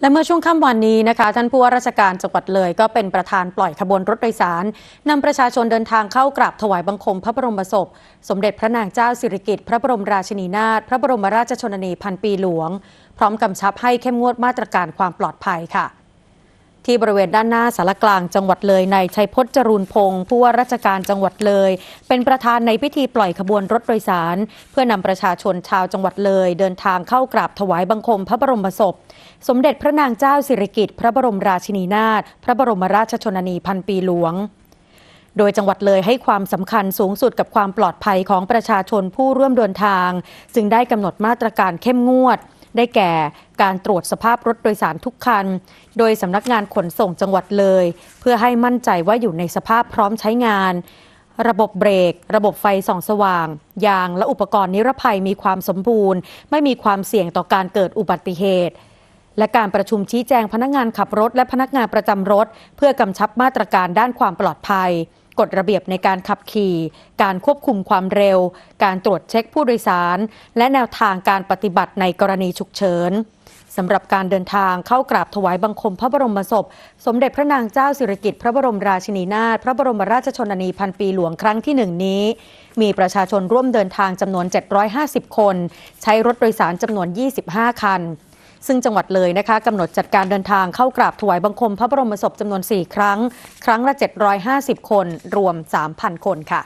และเมื่อช่วงค่ำวันนี้นะคะ ท่านผู้ว่าราชการจังหวัดเลย ก็เป็นประธานปล่อยขบวนรถโดยสารนำประชาชนเดินทางเข้ากราบถวายบังคมพระบรมศพ สมเด็จพระนางเจ้าสิริกิติ์พระบรมราชินีนาถพระบรมราชชนนีพันปีหลวง พร้อมกำชับให้เข้มงวดมาตรการความปลอดภัยค่ะ ที่บริเวณด้านหน้าสารกลางจังหวัดเลยในชัยพจน์จรูนพงศ์ผู้ว่าราชการจังหวัดเลย เป็นประธานในพิธีปล่อยขบวนรถโดยสาร เพื่อนำประชาชนชาวจังหวัดเลย เดินทางเข้ากราบถวายบังคมพระบรมศพ สมเด็จพระนางเจ้าสิริกิติ์พระบรมราชินีนาถพระบรมราชชนนีพันปีหลวงโดยจังหวัดเลยให้ความสำคัญสูงสุดกับความปลอดภัยของประชาชนผู้ร่วมเดินทาง จึงได้กำหนดมาตรการเข้มงวด ได้แก่การตรวจสภาพรถโดยสารทุกคัน โดยสำนักงานขนส่งจังหวัดเลย เพื่อให้มั่นใจว่าอยู่ในสภาพพร้อมใช้งาน ระบบเบรก ระบบไฟส่องสว่าง ยางและอุปกรณ์นิรภัยมีความสมบูรณ์ ไม่มีความเสี่ยงต่อการเกิดอุบัติเหตุและการประชุมชี้แจงพนักงานขับรถและพนักงานประจำรถ เพื่อกำชับมาตรการด้านความปลอดภัย กฎระเบียบในการขับขี่ การควบคุมความเร็ว การตรวจเช็คผู้โดยสาร และแนวทางการปฏิบัติในกรณีฉุกเฉินสำหรับการเดินทางเข้ากราบถวายบังคมพระบรมศพ สมเด็จพระนางเจ้าสิริกิติ์พระบรมราชินีนาถพระบรมราชชนนีพันปีหลวงครั้งที่หนึ่งนี้ มีประชาชนร่วมเดินทางจำนวน 750 คน ใช้รถโดยสารจำนวน 25 คัน ซึ่งจังหวัดเลยนะคะกำหนดจัดการเดินทางเข้ากราบถวายบังคมพระบรมศพจำนวน 4 ครั้ง ครั้งละ 750 คน รวม 3,000 คนค่ะ